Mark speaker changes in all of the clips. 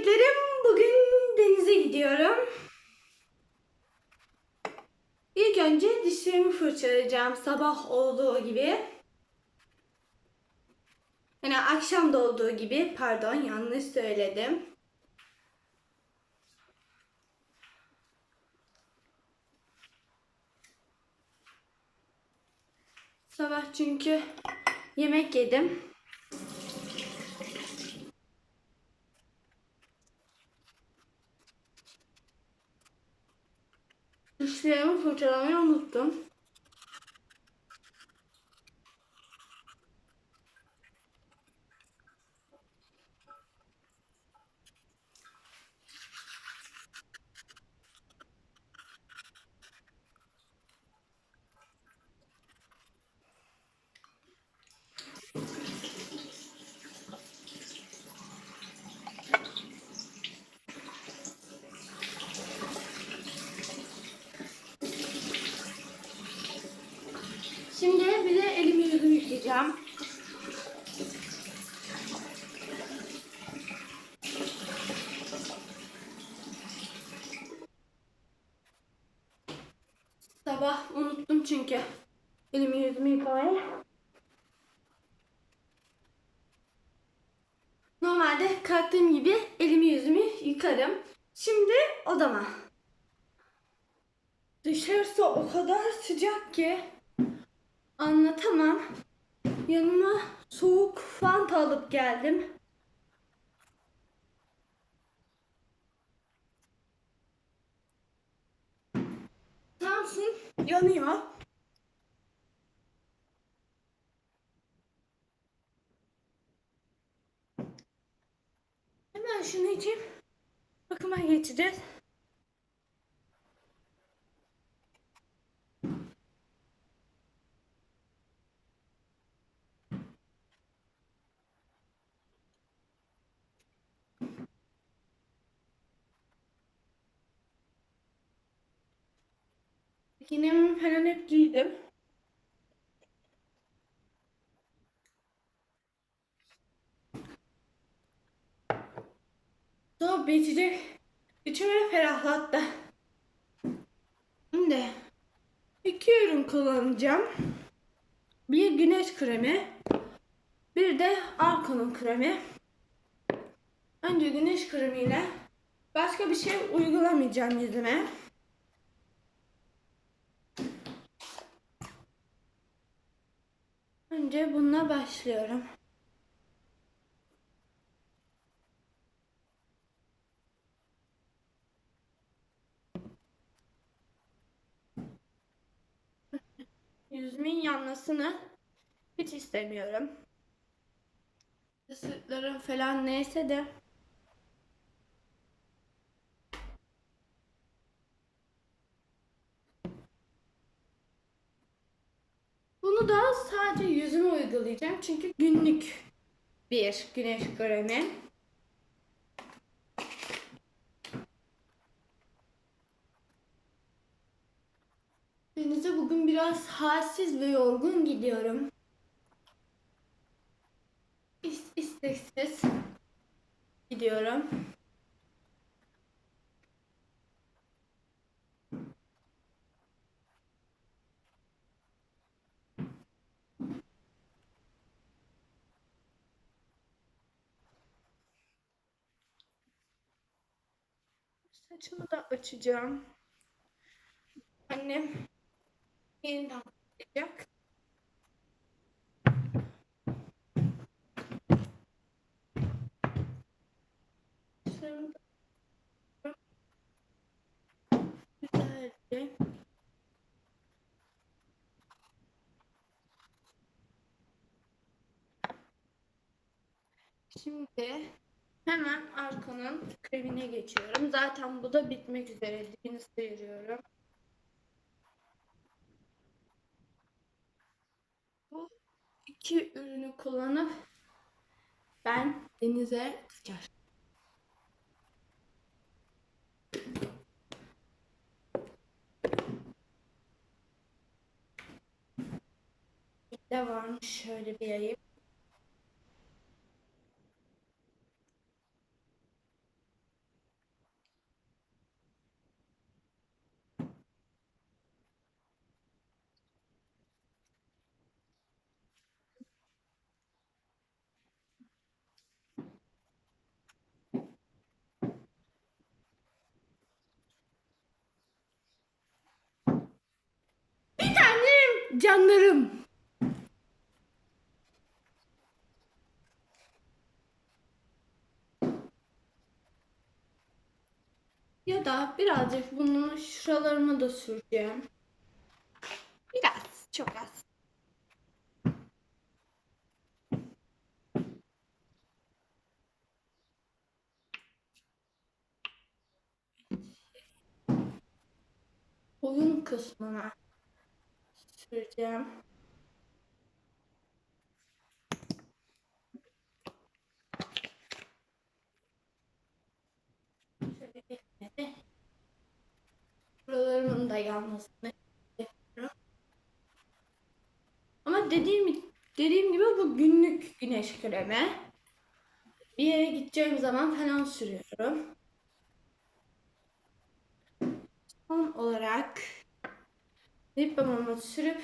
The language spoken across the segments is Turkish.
Speaker 1: bebeklerim bugün denize gidiyorum. İlk önce dişlerimi fırçalayacağım sabah olduğu gibi. Yani akşam da olduğu gibi pardon yanlış söyledim. Sabah çünkü yemek yedim. Dişlerimi fırçalamayı unuttum. Şimdi bir de elimi yüzümü yıkayacağım. Sabah unuttum çünkü elimi yüzümü yıkamayı. Normalde kalktığım gibi elimi yüzümü yıkarım. Şimdi odama. Dışarısı o kadar sıcak ki anlatamam. Yanıma soğuk fanta alıp geldim. Samsun yanıyor. Hemen şunu içeyim. Bakıma geçeceğiz. Bikinimi falan hep giydim. Soğuk bir içecek içimi ferahlattı. Şimdi iki ürün kullanacağım. Bir güneş kremi, bir de Arko'nun kremi. Önce güneş kremiyle başka bir şey uygulamayacağım yüzüme. Önce bununla başlıyorum. Yüzümün yanmasını hiç istemiyorum. Isıklarım falan neyse de Bunu da sadece yüzüme uygulayacağım çünkü günlük bir güneş kremi. Denize bugün biraz halsiz ve yorgun gidiyorum. İst isteksiz gidiyorum. Saçımı da açacağım. Annem yeniden da güzelce Şimdi hemen arkanın kremine geçiyorum. Zaten bu da bitmek üzere. Dibini sıyırıyorum. Bu iki ürünü kullanıp ben denize kaçar. de varmış şöyle bir yayıp. Canlarım. Ya da birazcık bunu şuralarıma da süreceğim. Biraz, çok az. Boyun kısmına süreceğim. Şöyle. Buralarımın da istiyorum. Ama dediğim dediğim gibi bu günlük güneş kremi. Bir yere gideceğim zaman falan sürüyorum. Son olarak lip balmımı sürüp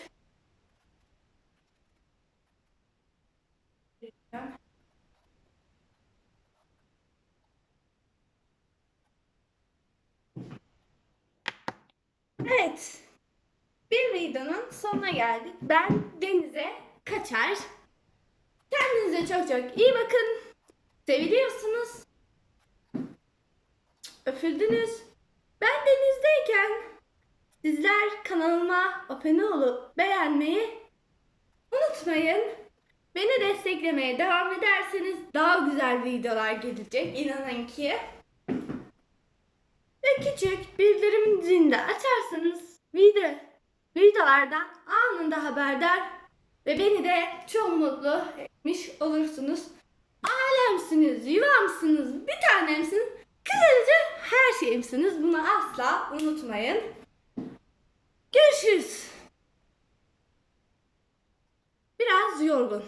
Speaker 1: Evet. Bir videonun sonuna geldik. Ben denize kaçar. Kendinize çok çok iyi bakın. Seviliyorsunuz. Öpüldünüz. Ben denizdeyken sizler kanalıma abone olup beğenmeyi unutmayın. Beni desteklemeye devam ederseniz daha güzel videolar gelecek. İnanın ki. Ve küçük bildirim zilini açarsanız video, videolardan anında haberdar ve beni de çok mutlu etmiş olursunuz. Alemsiniz, yuvamsınız, bir tanemsiniz. Kısaca her şeyimsiniz. Bunu asla unutmayın. Görüşürüz. Biraz yorgun.